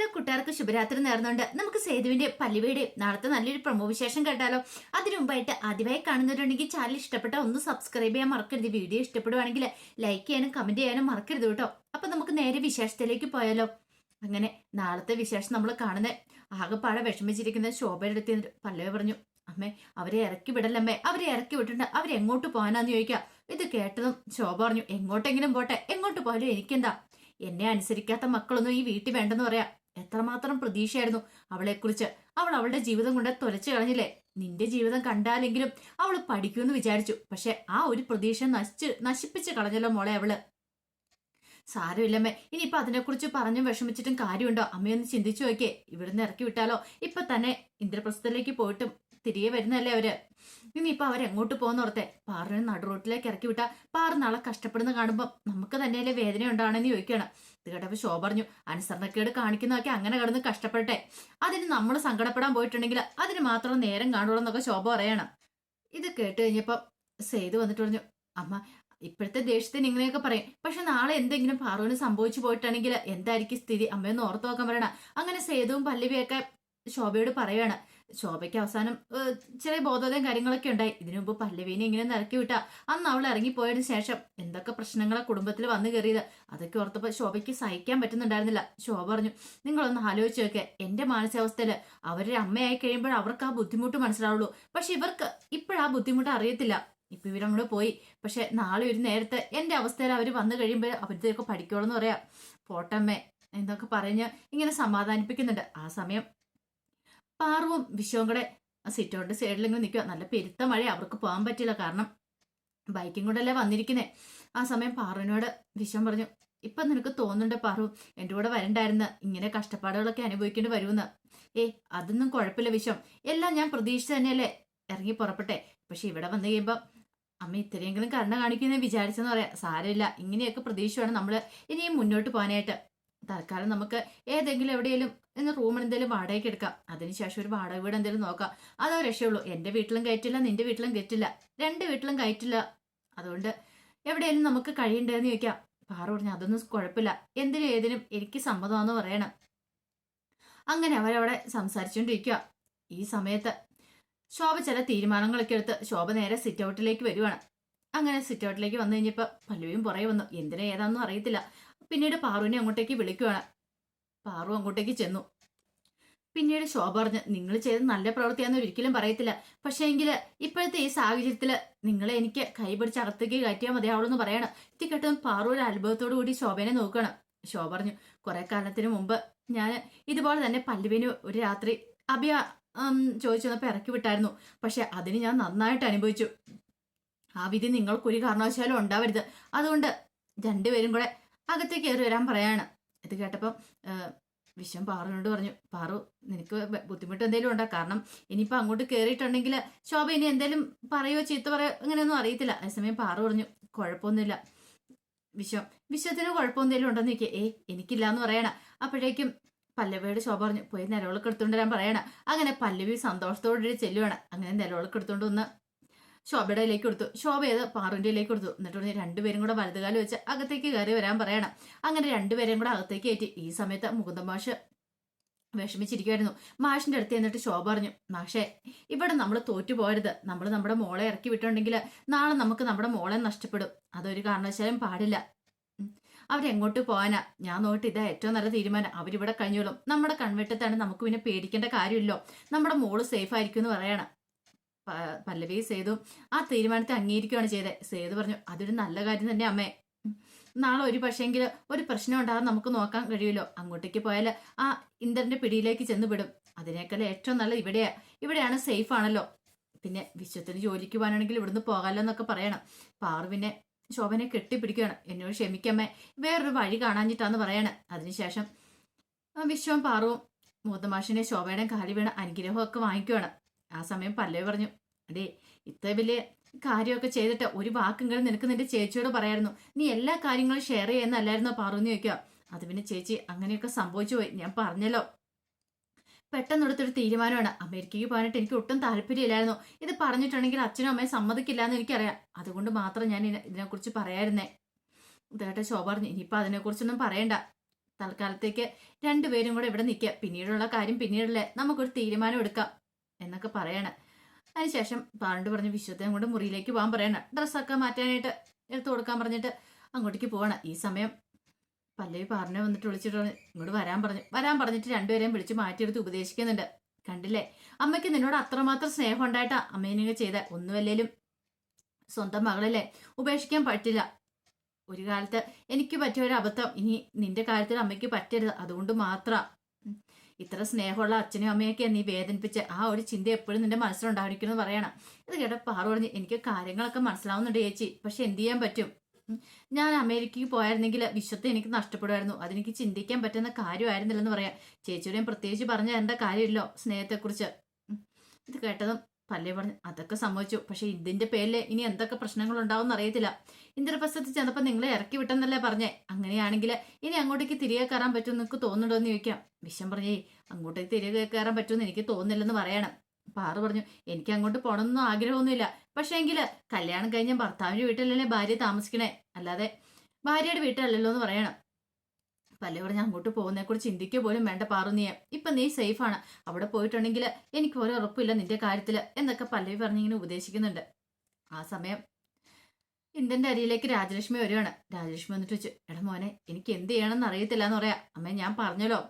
എല്ലാ കൂട്ടുകാർക്കും ശുഭരാത്രി നേർന്നുകൊണ്ട് നമുക്ക് സേതുവിന്റെ പല്ലുവയുടെ നാളത്തെ നല്ലൊരു പ്രൊമോ വിശേഷം കേട്ടാലോ. അതിനു മുമ്പായിട്ട് ആദ്യമായി കാണുന്നവരുണ്ടെങ്കിൽ ചാനൽ ഇഷ്ടപ്പെട്ട ഒന്ന് സബ്സ്ക്രൈബ് ചെയ്യാൻ മറക്കരുത്. വീഡിയോ ഇഷ്ടപ്പെടുവാണെങ്കിൽ ലൈക്ക് ചെയ്യാനും കമന്റ് ചെയ്യാനും മറക്കരുത് കേട്ടോ. അപ്പൊ നമുക്ക് നേരെ വിശേഷത്തിലേക്ക് പോയാലോ. അങ്ങനെ നാളത്തെ വിശേഷം നമ്മൾ കാണുന്ന ആകെപ്പാടെ വിഷമിച്ചിരിക്കുന്ന ശോഭയുടെ അടുത്ത് പല്ലവ പറഞ്ഞു അമ്മേ അവരെ ഇറക്കി വിടല്ലമ്മേ അവരെ ഇറക്കി വിട്ടിട്ടുണ്ട്. അവരെങ്ങോട്ട് പോകാനാന്ന് ചോദിക്കാം. ഇത് കേട്ടതും ശോഭ പറഞ്ഞു എങ്ങോട്ടെങ്കിലും പോട്ടെ. എങ്ങോട്ട് പോയാലും എനിക്കെന്താ? എന്നെ അനുസരിക്കാത്ത മക്കളൊന്നും ഈ വീട്ടിൽ വേണ്ടെന്ന് പറയാം. എത്രമാത്രം പ്രതീക്ഷയായിരുന്നു അവളെക്കുറിച്ച്. അവൾ അവളുടെ ജീവിതം കൊണ്ട് തുലച്ചു കളഞ്ഞില്ലേ? നിന്റെ ജീവിതം കണ്ടാലെങ്കിലും അവൾ പഠിക്കുമെന്ന് വിചാരിച്ചു. പക്ഷെ ആ ഒരു പ്രതീക്ഷ നശിച്ച് നശിപ്പിച്ച് കളഞ്ഞല്ലോ മോളെ അവൾ. സാരമില്ലമ്മേ ഇനിയിപ്പൊ അതിനെക്കുറിച്ച് പറഞ്ഞും വിഷമിച്ചിട്ടും കാര്യമുണ്ടോ? അമ്മയൊന്ന് ചിന്തിച്ചു നോക്കിയേ. ഇവിടുന്ന് ഇറക്കി വിട്ടാലോ? ഇപ്പൊ തന്നെ ഇന്ദ്രപ്രസ്ഥത്തിലേക്ക് പോയിട്ടും തിരികെ വരുന്നതല്ലേ അവർ? ഇനിയിപ്പൊ അവരെങ്ങോട്ട് പോകുന്നോർത്തെ പാറിനെ നടുറോട്ടിലേക്ക് ഇറക്കി വിട്ടാ പാറ നാളെ കഷ്ടപ്പെടുന്ന കാണുമ്പോൾ നമുക്ക് തന്നെയല്ലേ വേദന ഉണ്ടാണെന്ന് ചോദിക്കുകയാണ് ഇത് കേട്ടപ്പോ ശോ പറഞ്ഞു അനുസരണക്കേട് കാണിക്കുന്നതൊക്കെ അങ്ങനെ കിടന്ന് കഷ്ടപ്പെട്ടെ അതിന് നമ്മൾ സങ്കടപ്പെടാൻ പോയിട്ടുണ്ടെങ്കിൽ അതിന് മാത്രം നേരം കാണുള്ളൂ ശോഭ പറയണം. ഇത് കേട്ട് കഴിഞ്ഞപ്പോ സെയ്ത് വന്നിട്ട് പറഞ്ഞു അമ്മ ഇപ്പോഴത്തെ ദേഷ്യത്തിന് ഇങ്ങനെയൊക്കെ പറയും. പക്ഷെ നാളെ എന്തെങ്കിലും പാറുവിന് സംഭവിച്ചു പോയിട്ടാണെങ്കിൽ എന്തായിരിക്കും സ്ഥിതി? അമ്മയൊന്ന് ഓർത്തു നോക്കാൻ പറയണ. അങ്ങനെ സേതുവും പല്ലവിയൊക്കെ ശോഭയോട് പറയാണ്. ശോഭയ്ക്ക് അവസാനം ചെറിയ ബോധോദയം കാര്യങ്ങളൊക്കെ ഉണ്ടായി. ഇതിനു മുമ്പ് പല്ലവീനെ ഇങ്ങനെ നിറക്കി വിട്ട. അന്ന് അവൾ ഇറങ്ങിപ്പോയതിനു ശേഷം എന്തൊക്കെ പ്രശ്നങ്ങളാ കുടുംബത്തിൽ വന്നു കയറിയത്? അതൊക്കെ ഓർത്തപ്പോൾ ശോഭയ്ക്ക് സഹിക്കാൻ പറ്റുന്നുണ്ടായിരുന്നില്ല. ശോഭ പറഞ്ഞു നിങ്ങളൊന്ന് ആലോചിച്ച് നോക്കെ. എന്റെ മാനസികാവസ്ഥയിൽ അവരുടെ അമ്മയായി കഴിയുമ്പോൾ അവർക്ക് ആ ബുദ്ധിമുട്ട് മനസ്സിലാവുള്ളൂ. പക്ഷെ ഇവർക്ക് ഇപ്പോഴാ ബുദ്ധിമുട്ട് അറിയത്തില്ല. ഇപ്പൊ ഇവരങ്ങോട്ട് പോയി. പക്ഷെ നാളെ ഒരു നേരത്തെ എന്റെ അവസ്ഥയിൽ അവർ വന്നു കഴിയുമ്പോൾ അവരിതൊക്കെ പഠിക്കോളെന്ന് പറയാം. പോട്ടമ്മേ എന്നൊക്കെ പറഞ്ഞ് ഇങ്ങനെ സമാധാനിപ്പിക്കുന്നുണ്ട്. ആ സമയം പാറുവും വിശ്വവും കൂടെ സിറ്റോണ്ട് സൈഡിൽ ഇങ്ങനെ നിൽക്കുക. നല്ല പെരുത്ത മഴ അവർക്ക് പോകാൻ പറ്റില്ല. കാരണം ബൈക്കും കൊണ്ടല്ലേ വന്നിരിക്കുന്നേ. ആ സമയം പാറുവിനോട് വിശ്വം പറഞ്ഞു ഇപ്പൊ നിനക്ക് തോന്നുന്നുണ്ട് പാറു? എന്റെ കൂടെ വരണ്ടായിരുന്നു. ഇങ്ങനെ കഷ്ടപ്പാടുകളൊക്കെ അനുഭവിക്കേണ്ടി വരുമെന്ന്. ഏ അതൊന്നും കുഴപ്പമില്ല വിശ്വം. എല്ലാം ഞാൻ പ്രതീക്ഷിച്ച് തന്നെയല്ലേ. ഇറങ്ങി പുറപ്പെട്ടെ. പക്ഷെ ഇവിടെ വന്നു കഴിയുമ്പോൾ അമ്മ ഇത്രയെങ്കിലും കരുണ കാണിക്കുന്ന വിചാരിച്ചെന്ന് പറയാം. സാരമില്ല. ഇങ്ങനെയൊക്കെ പ്രതീക്ഷയാണ് നമ്മൾ ഇനിയും മുന്നോട്ട് പോകാനായിട്ട്. തൽക്കാലം നമുക്ക് ഏതെങ്കിലും എവിടെയെങ്കിലും ഇന്ന് റൂമിന് എന്തെങ്കിലും വാടകയ്ക്ക് എടുക്കാം. അതിനുശേഷം ഒരു വാടക വീട് എന്തെങ്കിലും നോക്കാം. അതോ രക്ഷയുള്ളൂ. എന്റെ വീട്ടിലും കയറ്റില്ല നിന്റെ വീട്ടിലും കയറ്റില്ല. രണ്ട് വീട്ടിലും കയറ്റില്ല. അതുകൊണ്ട് എവിടെയെങ്കിലും നമുക്ക് കഴിയണ്ടെന്ന് ചോദിക്കാം. പാറ പറഞ്ഞു അതൊന്നും കുഴപ്പമില്ല. എന്തിനും ഏതിനും എനിക്ക് സമ്മതമാണെന്ന് പറയണം. അങ്ങനെ അവരവിടെ സംസാരിച്ചുകൊണ്ടിരിക്കുക ഈ സമയത്ത് ശോഭ ചില തീരുമാനങ്ങളൊക്കെ എടുത്ത് ശോഭ നേരെ സിറ്റ് ഔട്ടിലേക്ക് വരുവാണ്. അങ്ങനെ സിറ്റ് ഔട്ടിലേക്ക് വന്നു കഴിഞ്ഞപ്പോൾ പല്ലുവും പുറകെ വന്നു. എന്തിനാ ഏതാണെന്നും അറിയത്തില്ല. പിന്നീട് പാറുവിനെ അങ്ങോട്ടേക്ക് വിളിക്കുവാണ്. പാറു അങ്ങോട്ടേക്ക് ചെന്നു. പിന്നീട് ശോഭ പറഞ്ഞ് നിങ്ങൾ ചെയ്ത് നല്ല പ്രവൃത്തിയാന്ന് ഒരിക്കലും പറയത്തില്ല. പക്ഷേ എങ്കിൽ ഇപ്പോഴത്തെ ഈ സാഹചര്യത്തിൽ നിങ്ങളെ എനിക്ക് കൈപിടിച്ച് അകത്തേക്ക് കയറ്റിയാൽ മതിയാവുള്ളൂ എന്ന് പറയണം. ഇത് കേട്ടതും പാറു ഒരു അത്ഭുതത്തോടു കൂടി ശോഭനെ നോക്കണം ശോഭ പറഞ്ഞു കുറെ കാലത്തിന് മുമ്പ് ഞാൻ ഇതുപോലെ തന്നെ പല്ലുവിന് ഒരു രാത്രി അഭിയ ചോദിച്ചു വന്നപ്പോൾ ഇറക്കി വിട്ടായിരുന്നു. പക്ഷെ അതിന് ഞാൻ നന്നായിട്ട് അനുഭവിച്ചു. ആ വിധി നിങ്ങൾക്കൊരു കാരണവശാലും ഉണ്ടാവരുത്. അതുകൊണ്ട് രണ്ടുപേരും കൂടെ അകത്തേക്ക് കയറി വരാൻ പറയാണ്. ഇത് കേട്ടപ്പം വിശ്വം പാറുവിനോട് പറഞ്ഞു പാറു നിനക്ക് ബുദ്ധിമുട്ട് എന്തെങ്കിലും ഉണ്ടോ? കാരണം ഇനിയിപ്പോൾ അങ്ങോട്ട് കയറിയിട്ടുണ്ടെങ്കിൽ ശോഭ ഇനി എന്തെങ്കിലും പറയോ ചീത്ത പറയോ അങ്ങനെയൊന്നും അറിയത്തില്ല. അതേസമയം പാറു പറഞ്ഞു കുഴപ്പമൊന്നുമില്ല. വിശ്വം വിശ്വത്തിന് കുഴപ്പം എന്തെങ്കിലും ഉണ്ടെന്ന് ചോദിക്കുക ഏ എനിക്കില്ല എന്ന് പറയണ. അപ്പോഴേക്കും പല്ലവിയുടെ ശോഭ പറഞ്ഞു പോയി നിലവിളക്ക് എടുത്തുകൊണ്ട് വരാൻ പറയണ. അങ്ങനെ പല്ലവി സന്തോഷത്തോടെ ചെല്ലുവാണ്. അങ്ങനെ നിലവിളക്ക് എടുത്തുകൊണ്ട് വന്ന് ശോഭയുടെ ഇലേക്ക് കൊടുത്തു. ശോഭ ചെയ്ത് പാറുവിന്റെ ഇലേക്ക് കൊടുത്തു. എന്നിട്ട് രണ്ടുപേരും കൂടെ വലതുകാലം വെച്ച് അകത്തേക്ക് കയറി വരാൻ പറയണം. അങ്ങനെ രണ്ടുപേരെയും കൂടെ അകത്തേക്ക് കയറ്റി. ഈ സമയത്ത് മുകുന്ദ മാഷ് വിഷമിച്ചിരിക്കുമായിരുന്നു മാഷിന്റെ അടുത്ത് എന്നിട്ട് ശോഭ പറഞ്ഞു മാഷേ ഇവിടെ നമ്മൾ തോറ്റു പോരുത്. നമ്മൾ നമ്മുടെ മോളെ ഇറക്കി വിട്ടുണ്ടെങ്കിൽ നാളെ നമുക്ക് നമ്മുടെ മോളെ നഷ്ടപ്പെടും. അതൊരു കാരണവശാലും പാടില്ല. അവരെങ്ങോട്ട് പോകാനാ? ഞാൻ നോട്ട് ഇതാ ഏറ്റവും നല്ല തീരുമാനം. അവരിവിടെ കഴിഞ്ഞോളും. നമ്മുടെ കൺവെട്ടത്താണ് നമുക്ക് പിന്നെ പേടിക്കേണ്ട കാര്യമില്ലോ. നമ്മുടെ മോൾ സേഫ് ആയിരിക്കും എന്ന് പറയണം. പല്ലവി സേതു ആ തീരുമാനത്തെ അംഗീകരിക്കുകയാണ് ചെയ്തത് സേതു പറഞ്ഞു അതൊരു നല്ല കാര്യം തന്നെ അമ്മേ. നാളെ ഒരു പക്ഷേങ്കിൽ ഒരു പ്രശ്നം ഉണ്ടാകാൻ നമുക്ക് നോക്കാൻ കഴിയുമല്ലോ. അങ്ങോട്ടേക്ക് പോയാൽ ആ ഇന്ദ്രന്റെ പിടിയിലേക്ക് ചെന്ന് വിടും അതിനേക്കാൾ ഏറ്റവും നല്ല ഇവിടെയാ. ഇവിടെയാണ് സേഫ് ആണല്ലോ. പിന്നെ വിശ്വത്തിന് ജോലിക്ക് പോകാനാണെങ്കിൽ ഇവിടുന്ന് പോകാമല്ലോ എന്നൊക്കെ പറയണം. പാർവിനെ ശോഭനെ കെട്ടിപ്പിടിക്കുകയാണ്. എന്നോട് ക്ഷമിക്കമ്മേ. വേറൊരു വഴി കാണാഞ്ഞിട്ടാന്ന് പറയണം. അതിനുശേഷം വിശ്വം പാറുവും മൂത്തമാഷിനെ ശോഭയുടെ കാലി വീണ അനുഗ്രഹമൊക്കെ വാങ്ങിക്കുവാണ്. ആ സമയം പല്ലവി പറഞ്ഞു അടേ ഇത്ര വലിയ കാര്യമൊക്കെ ചെയ്തിട്ട് ഒരു വാക്കെങ്കിലും നിനക്ക് നിന്റെ ചേച്ചിയോട് പറയായിരുന്നു. നീ എല്ലാ കാര്യങ്ങളും ഷെയർ ചെയ്യുന്നല്ലായിരുന്നോ പാറുന്ന് ചോദിക്കുക. അത് പിന്നെ ചേച്ചി അങ്ങനെയൊക്കെ സംഭവിച്ചു പോയി. ഞാൻ പറഞ്ഞല്ലോ. പെട്ടെന്ന് എടുത്തൊരു തീരുമാനമാണ്. അമേരിക്കയ്ക്ക് പോകാനായിട്ട് എനിക്ക് ഒട്ടും താല്പര്യമില്ലായിരുന്നു. ഇത് പറഞ്ഞിട്ടുണ്ടെങ്കിൽ അച്ഛനും അമ്മയും സമ്മതിക്കില്ല എന്ന് എനിക്കറിയാം. അതുകൊണ്ട് മാത്രം ഞാൻ ഇതിനെ- ഇതിനെക്കുറിച്ച് പറയായിരുന്നേ. ഇതായിട്ട് ശോഭ പറഞ്ഞു. ഇനിയിപ്പോൾ അതിനെക്കുറിച്ചൊന്നും പറയണ്ട. തൽക്കാലത്തേക്ക് രണ്ടുപേരും കൂടെ ഇവിടെ നിൽക്കുക പിന്നീടുള്ള കാര്യം പിന്നീടല്ലേ. നമുക്കൊരു തീരുമാനം എടുക്കാം. എന്നൊക്കെ പറയണം. അതിനുശേഷം പാറണ്ട് പറഞ്ഞ് വിശ്വത്തെ അങ്ങോട്ട് മുറിയിലേക്ക് പോകാൻ പറയണം. ഡ്രസ്സൊക്കെ മാറ്റാനായിട്ട് എടുത്തു കൊടുക്കാൻ പറഞ്ഞിട്ട് അങ്ങോട്ടേക്ക് പോകണം ഈ സമയം പല്ലവി പാറിനെ വന്നിട്ട് വിളിച്ചിട്ട് ഇങ്ങോട്ട് വരാൻ പറഞ്ഞു. വരാൻ പറഞ്ഞിട്ട് രണ്ടുപേരെയും വിളിച്ച് മാറ്റിയെടുത്ത് ഉപദേശിക്കുന്നുണ്ട്. കണ്ടില്ലേ? അമ്മയ്ക്ക് നിന്നോട് അത്രമാത്രം സ്നേഹം ഉണ്ടായിട്ടാ അമ്മേനെയൊക്കെ ചെയ്ത. ഒന്നുമല്ലേലും സ്വന്തം മകളല്ലേ? ഉപേക്ഷിക്കാൻ പറ്റില്ല. ഒരു കാലത്ത് എനിക്ക് പറ്റിയ ഒരു അബദ്ധം ഇനി നിന്റെ കാര്യത്തിൽ അമ്മയ്ക്ക് പറ്റരുത്. അതുകൊണ്ട് മാത്രം. ഇത്ര സ്നേഹമുള്ള അച്ഛനും അമ്മയൊക്കെ നീ വേദനിപ്പിച്ച് ആ ഒരു ചിന്ത എപ്പോഴും നിന്റെ മനസ്സിലുണ്ടായിരിക്കണം എന്ന് പറയണം. ഇത് കേട്ട പാറു പറഞ്ഞ് എനിക്ക് കാര്യങ്ങളൊക്കെ മനസ്സിലാവുന്നുണ്ട് ചേച്ചി പക്ഷെ എന്ത് ചെയ്യാൻ പറ്റും? ഞാൻ അമേരിക്കയ്ക്ക് പോയായിരുന്നെങ്കിൽ വിശ്വത്തെ എനിക്ക് നഷ്ടപ്പെടുമായിരുന്നു. അതെനിക്ക് ചിന്തിക്കാൻ പറ്റുന്ന കാര്യമായിരുന്നില്ലെന്ന് പറയാം. ചേച്ചിയുടെയും പ്രത്യേകിച്ച് പറഞ്ഞു തരേണ്ട കാര്യമില്ലോ സ്നേഹത്തെക്കുറിച്ച്. ഇത് കേട്ടതും പല്ലേ പറഞ്ഞു അതൊക്കെ സംഭവിച്ചു പക്ഷെ ഇതിന്റെ പേരിൽ ഇനി എന്തൊക്കെ പ്രശ്നങ്ങൾ ഉണ്ടാവും അറിയത്തില്ല ഇന്ദ്രപ്രസ്ഥത്തിൽ ചെന്നപ്പോൾ നിങ്ങളെ ഇറക്കി വിട്ടെന്നല്ലേ പറഞ്ഞേ. അങ്ങനെയാണെങ്കിൽ ഇനി അങ്ങോട്ടേക്ക് തിരികെ കയറാൻ പറ്റും നിങ്ങൾക്ക് തോന്നുന്നുണ്ടോ എന്ന് ചോദിക്കാം. വിഷം പറഞ്ഞേ അങ്ങോട്ടേക്ക് തിരികെ കയറാൻ പറ്റുമെന്ന് എനിക്ക് തോന്നുന്നില്ലെന്ന് പറയണം. പാറ പറഞ്ഞു എനിക്ക് അങ്ങോട്ട് പോകണമെന്നൊന്നും ആഗ്രഹമൊന്നുമില്ല. പക്ഷേ എങ്കിൽ കല്യാണം കഴിഞ്ഞ ഭർത്താവിന്റെ വീട്ടിലല്ലേ ഭാര്യ താമസിക്കണേ? അല്ലാതെ ഭാര്യയുടെ വീട്ടിലല്ലല്ലോ എന്ന് പറയണം. പല്ലേ ഞാൻ അങ്ങോട്ട് പോകുന്നതിനെ കുറിച്ച് ചിന്തിക്കുക പോലും വേണ്ട പാറു നീ. ഇപ്പൊ നീ സേഫാണ് അവിടെ പോയിട്ടുണ്ടെങ്കിൽ എനിക്ക് ഒരു ഉറപ്പില്ല നിന്റെ കാര്യത്തിൽ എന്നൊക്കെ പല്ലവി പറഞ്ഞിങ്ങനെ ഉപദേശിക്കുന്നുണ്ട്. ആ സമയം ഇന്ദന്റെ അരിയിലേക്ക് രാജലക്ഷ്മി വരികയാണ്. രാജലക്ഷ്മി വന്നിട്ട് വെച്ചു എടാ മോനെ എനിക്ക് എന്ത് ചെയ്യണമെന്ന് അറിയത്തില്ല എന്ന് പറയാ. അമ്മ ഞാൻ പറഞ്ഞല്ലോ.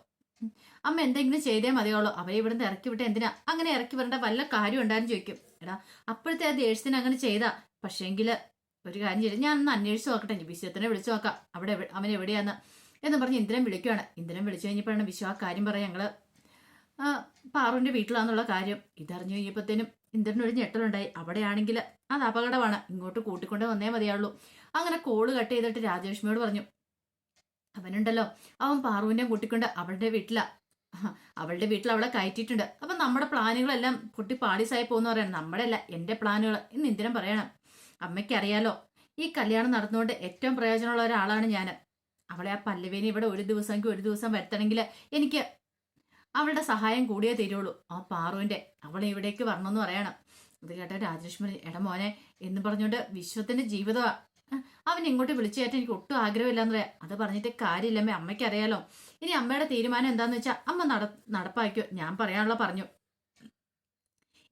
അമ്മ എന്തെങ്കിലും ചെയ്തേ മതിയുള്ളൂ അവരെ ഇവിടുന്ന് ഇറക്കി വിട്ട എന്തിനാ? അങ്ങനെ ഇറക്കി വരേണ്ട വല്ല കാര്യം ഉണ്ടായിരുന്നു ചോദിക്കും. എടാ അപ്പോഴത്തെ ആ ദേഷ്യത്തിന് അങ്ങനെ ചെയ്താ. പക്ഷേങ്കിൽ ഒരു കാര്യം ചെയ്തു ഞാൻ ഒന്ന് അന്വേഷിച്ച് നോക്കട്ടെ. വിശ്വത്തിനെ വിളിച്ചു നോക്കാം. അവിടെ അവൻ എവിടെയാന്ന്. എന്ന് പറഞ്ഞ് ഇന്ദ്രൻ വിളിക്കുകയാണ് ഇന്ദ്രൻ വിളിച്ചു കഴിഞ്ഞപ്പോഴാണ് വിശ്വ ആ കാര്യം പറയാം ഞങ്ങൾ പാറുവിന്റെ വീട്ടിലാന്നുള്ള കാര്യം ഇതറിഞ്ഞു കഴിഞ്ഞപ്പോഴത്തേനും ഇന്ദ്രനൊരു ഞെട്ടലുണ്ടായി. അവിടെയാണെങ്കിൽ അത് അപകടമാണ്. ഇങ്ങോട്ട് കൂട്ടിക്കൊണ്ട് വന്നേ മതിയാവുള്ളൂ. അങ്ങനെ കോൾ കട്ട് ചെയ്തിട്ട് രാജലക്ഷ്മിയോട് പറഞ്ഞു അവനുണ്ടല്ലോ. അവൻ പാറുവിനെ കൂട്ടിക്കൊണ്ട് അവളുടെ വീട്ടിലാ. അവളുടെ വീട്ടിൽ അവളെ കയറ്റിയിട്ടുണ്ട്. അപ്പൊ നമ്മുടെ പ്ലാനുകളെല്ലാം പൊട്ടി പാളീസായി പോകുന്ന പറയണം. നമ്മുടെ അല്ല എന്റെ പ്ലാനുകൾ ഇന്ന് ഇന്ദ്രൻ പറയണം. അമ്മയ്ക്ക് അറിയാലോ ഈ കല്യാണം നടന്നുകൊണ്ട് ഏറ്റവും പ്രയോജനമുള്ള ഒരാളാണ് ഞാൻ അവളെ ആ പല്ലവേനെ ഇവിടെ ഒരു ദിവസമെങ്കിൽ ഒരു ദിവസം വരുത്തണമെങ്കിൽ എനിക്ക് അവളുടെ സഹായം കൂടിയേ തീരുള്ളൂ. ആ പാറുവിന്റെ അവളെ ഇവിടേക്ക് വരണമെന്ന് പറയണം. ഇത് കേട്ട രാജലക്ഷ്മി എടാ മോനെ എന്ന് പറഞ്ഞുകൊണ്ട് വിശ്വത്തിന്റെ ജീവിതമാണ് അവൻ ഇങ്ങോട്ട് വിളിച്ചു കയറ്റാൻ എനിക്ക് ഒട്ടും ആഗ്രഹമില്ലെന്ന് പറയാം. അത് പറഞ്ഞിട്ട് കാര്യമില്ലമ്മേ അമ്മയ്ക്കറിയാലോ. ഇനി അമ്മയുടെ തീരുമാനം എന്താണെന്ന് വെച്ചാൽ അമ്മ നട നടപ്പാക്കിയോ ഞാൻ പറയാനുള്ള പറഞ്ഞു.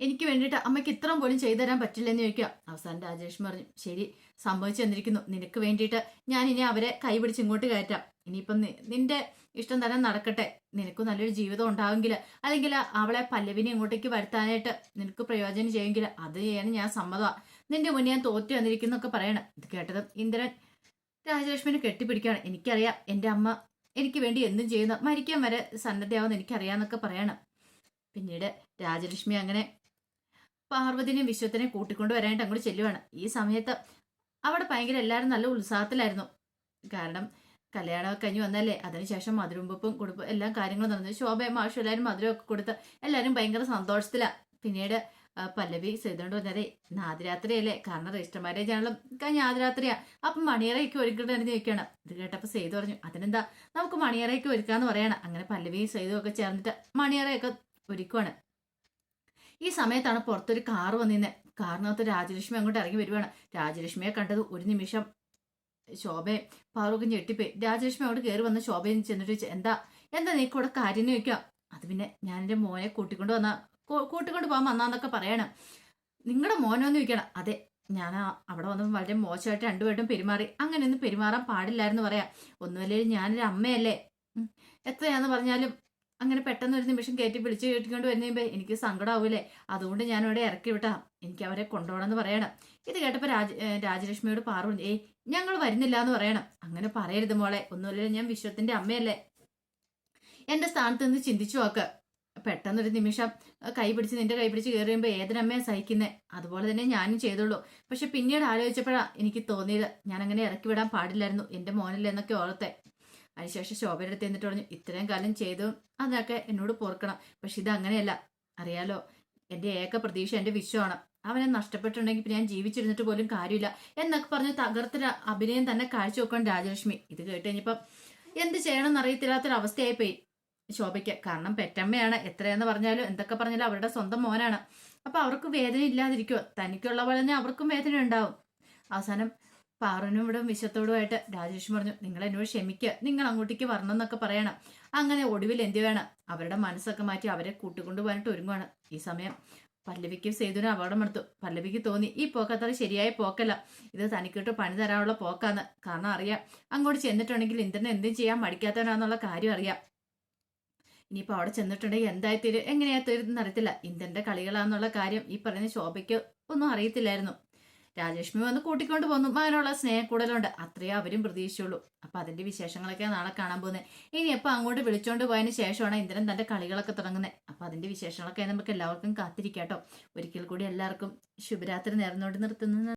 എനിക്ക് വേണ്ടിയിട്ട് അമ്മയ്ക്ക് ഇത്രയും പോലും ചെയ്തു തരാൻ പറ്റില്ലെന്ന് ചോദിക്കുക. അവസാനം രാജേഷ് പറഞ്ഞു ശരി സംഭവിച്ചു തന്നിരിക്കുന്നു. നിനക്ക് വേണ്ടിയിട്ട് ഞാൻ ഇനി അവരെ കൈപിടിച്ച് ഇങ്ങോട്ട് കയറ്റാം. ഇനിയിപ്പം നിന്റെ ഇഷ്ടം തന്നെ നടക്കട്ടെ. നിനക്ക് നല്ലൊരു ജീവിതം ഉണ്ടാവെങ്കിൽ അല്ലെങ്കിൽ അവളെ പല്ലവിനെ ഇങ്ങോട്ടേക്ക് വരുത്താനായിട്ട് നിനക്ക് പ്രയോജനം ചെയ്യുമെങ്കിൽ അത് ചെയ്യാൻ ഞാൻ സമ്മതമാണ് നിന്റെ മുന്നേ ഞാൻ തോറ്റു വന്നിരിക്കുന്നൊക്കെ പറയണം. ഇത് കേട്ടതും ഇന്ദ്രൻ രാജലക്ഷ്മിനെ കെട്ടിപ്പിടിക്കുകയാണ്. എനിക്കറിയാം എന്റെ അമ്മ എനിക്ക് വേണ്ടി എന്തും ചെയ്യുന്ന. മരിക്കാൻ വരെ സന്നദ്ധയാവുമെന്ന് എനിക്കറിയാമെന്നൊക്കെ പറയണം. പിന്നീട് രാജലക്ഷ്മി അങ്ങനെ പാർവതിനെയും വിശ്വത്തിനെ കൂട്ടിക്കൊണ്ട് വരാനായിട്ട് അങ്ങോട്ട് ചെല്ലുവാണ്. ഈ സമയത്ത് അവിടെ ഭയങ്കര എല്ലാവരും നല്ല ഉത്സാഹത്തിലായിരുന്നു. കാരണം കല്യാണമൊക്കെ കഴിഞ്ഞ് വന്നല്ലേ അതിനുശേഷം മധുരമ്പും കുടുംബം എല്ലാ കാര്യങ്ങളും നടന്നു. ശോഭ ആവശ്യം എല്ലാവരും മധുരമൊക്കെ കൊടുത്ത് എല്ലാവരും ഭയങ്കര സന്തോഷത്തിലാണ് പിന്നീട് പല്ലവി ചെയ്തുകൊണ്ട് വന്നതേ ഇന്ന് ആദ്യരാത്രിയല്ലേ കാരണം രജിസ്റ്റർ മാരേജ് ആണല്ലോ. കഴിഞ്ഞ ആദ്യരാത്രിയാ അപ്പം മണിയറയ്ക്ക് ഒരുക്കിട്ടായിരുന്നു ചോദിക്കുകയാണ്. ഇത് കേട്ടപ്പോൾ സെയ്ത് പറഞ്ഞു അതിനെന്താ? നമുക്ക് മണിയറയ്ക്ക് ഒരുക്കാന്ന് പറയണം. അങ്ങനെ പല്ലവി ഒക്കെ ചേർന്നിട്ട് മണിയറയൊക്കെ ഒരുക്കുവാണ്. ഈ സമയത്താണ് പുറത്തൊരു കാർ വന്നിരുന്നത് കാറിനകത്ത് രാജലക്ഷ്മി അങ്ങോട്ട് ഇറങ്ങി വരുവാണ്. രാജലക്ഷ്മിയെ കണ്ടത് ഒരു നിമിഷം ശോഭയെ പാറുക്കും ഞെട്ടിപ്പോയി. രാജലക്ഷ്മി അവിടെ കയറി വന്ന ശോഭയെ ചെന്നിട്ട് എന്താ? എന്താ നീ കൂടെ കാര്യം എന്ന് ചോദിക്കാം അത് പിന്നെ ഞാൻ എന്റെ മോനെ കൂട്ടിക്കൊണ്ട് വന്ന കൂട്ടിക്കൊണ്ട് പോകാൻ വന്നാന്നൊക്കെ പറയണം. നിങ്ങളുടെ മോനോന്ന് ചോദിക്കണം. അതെ ഞാൻ അവിടെ വന്നപ്പോൾ വളരെ മോശമായിട്ട് രണ്ടുപേരും പെരുമാറി. അങ്ങനെയൊന്നും പെരുമാറാൻ പാടില്ലായിരുന്നു പറയാം. ഒന്നുമല്ലേ ഞാനൊരു അമ്മയല്ലേ? എത്രയാന്ന് പറഞ്ഞാലും അങ്ങനെ പെട്ടെന്ന് ഒരു നിമിഷം കയറ്റി വിളിച്ചു കേട്ടിക്കൊണ്ട് വരുന്ന എനിക്ക് സങ്കടമാവൂലേ അതുകൊണ്ട് ഞാൻ ഇവിടെ ഇറക്കി വിട്ടാം. എനിക്ക് അവരെ കൊണ്ടുപോകണമെന്ന് പറയണം. ഇത് കേട്ടപ്പോൾ രാജ രാജലക്ഷ്മിയോട് പാറു ഏയ് ഞങ്ങൾ വരുന്നില്ല എന്ന് പറയണം. അങ്ങനെ പറയരുത് മോളെ. ഒന്നുമില്ല ഞാൻ വിശ്വത്തിന്റെ അമ്മയല്ലേ. എന്റെ സ്ഥാനത്ത് നിന്ന് ചിന്തിച്ചു നോക്ക്. പെട്ടെന്നൊരു നിമിഷം കൈ പിടിച്ച് നിന്റെ കൈ പിടിച്ച് കയറിയുമ്പോൾ ഏതൊരമ്മയെ സഹിക്കുന്നേ? അതുപോലെ തന്നെ ഞാനും ചെയ്തുള്ളൂ. പക്ഷെ പിന്നീട് ആലോചിച്ചപ്പോഴാ എനിക്ക് തോന്നിയത്. ഞാൻ അങ്ങനെ ഇറക്കി വിടാൻ പാടില്ലായിരുന്നു. എന്റെ മോനല്ലേ എന്നൊക്കെ ഓർത്തെ. അതിനുശേഷം ശോഭയുടെ അടുത്ത് എന്നിട്ട് പറഞ്ഞു ഇത്രയും കാലം ചെയ്തു അതൊക്കെ എന്നോട് പൊറുക്കണം. പക്ഷെ ഇത് അങ്ങനെയല്ല. അറിയാലോ എന്റെ ഏക പ്രതീക്ഷ എന്റെ വിശ്വമാണ് അവനെ നഷ്ടപ്പെട്ടിട്ടുണ്ടെങ്കിൽ പിന്നെ ഞാൻ ജീവിച്ചിരുന്നിട്ട് പോലും കാര്യമില്ല. എന്നൊക്കെ പറഞ്ഞ് തകർത്ത അഭിനയം തന്നെ കാഴ്ചവെക്കാൻ രാജലക്ഷ്മി. ഇത് കേട്ട് കഴിഞ്ഞപ്പം എന്ത് ചെയ്യണമെന്ന് അറിയത്തില്ലാത്തൊരവസ്ഥയായി പോയി ശോഭയ്ക്ക്. കാരണം പെറ്റമ്മയാണ് എത്രയെന്ന് പറഞ്ഞാലും എന്തൊക്കെ പറഞ്ഞാലും അവരുടെ സ്വന്തം മോനാണ്. അപ്പൊ അവർക്ക് വേദന ഇല്ലാതിരിക്കുമോ തനിക്കുള്ള പോലെ തന്നെ അവർക്കും വേദന ഉണ്ടാവും. അവസാനം പാറുവിനും ഇവിടെ വിശത്തോടുമായിട്ട് രാജേഷ് പറഞ്ഞു നിങ്ങൾ എന്നോട് ക്ഷമിക്കുക നിങ്ങൾ അങ്ങോട്ടേക്ക് വരണം എന്നൊക്കെ പറയണം. അങ്ങനെ ഒടുവിൽ എന്ത് വേണം? അവരുടെ മനസ്സൊക്കെ മാറ്റി അവരെ കൂട്ടിക്കൊണ്ടു പോകാനായിട്ട് ഒരുങ്ങുവാണ് ഈ സമയം. പല്ലവിക്കും സേതുവിനും അപകടം എടുത്തു പല്ലവിക്ക് തോന്നി ഈ പോക്ക് അത്ര ശരിയായ പോക്കല്ല. ഇത് തനിക്കിട്ട് പണി തരാനുള്ള പോക്കാന്ന്. കാരണം അറിയാം അങ്ങോട്ട് ചെന്നിട്ടുണ്ടെങ്കിൽ ഇന്ദ്രനെ എന്തും ചെയ്യാൻ മടിക്കാത്തവനാന്നുള്ള കാര്യം അറിയാം. ഇനിയിപ്പോൾ അവിടെ ചെന്നിട്ടുണ്ടെങ്കിൽ എന്തായി തീരും എങ്ങനെയാ തീരുന്നറിയത്തില്ല ഇന്ദ്രന്റെ കളികളാന്നുള്ള കാര്യം ഈ പറയുന്ന ശോഭയ്ക്ക് ഒന്നും അറിയത്തില്ലായിരുന്നു. രാജലക്ഷ്മി വന്ന് കൂട്ടിക്കൊണ്ട് പോന്നു. മകനുള്ള സ്നേഹക്കൂടലുണ്ട്. അത്രയേ അവരും പ്രതീക്ഷിച്ചുള്ളൂ. അപ്പൊ അതിന്റെ വിശേഷങ്ങളൊക്കെ നാളെ കാണാൻ പോകുന്നത് ഇനി എപ്പോൾ അങ്ങോട്ട് വിളിച്ചോണ്ട് പോയതിന് ശേഷമാണ് ഇന്ദ്രൻ തന്റെ കളികളൊക്കെ തുടങ്ങുന്നത് അപ്പൊ അതിന്റെ വിശേഷങ്ങളൊക്കെ നമുക്ക് എല്ലാവർക്കും കാത്തിരിക്കാട്ടോ. ഒരിക്കൽ കൂടി എല്ലാവർക്കും ശുഭരാത്രി നേർന്നുകൊണ്ട് നിർത്തുന്നു.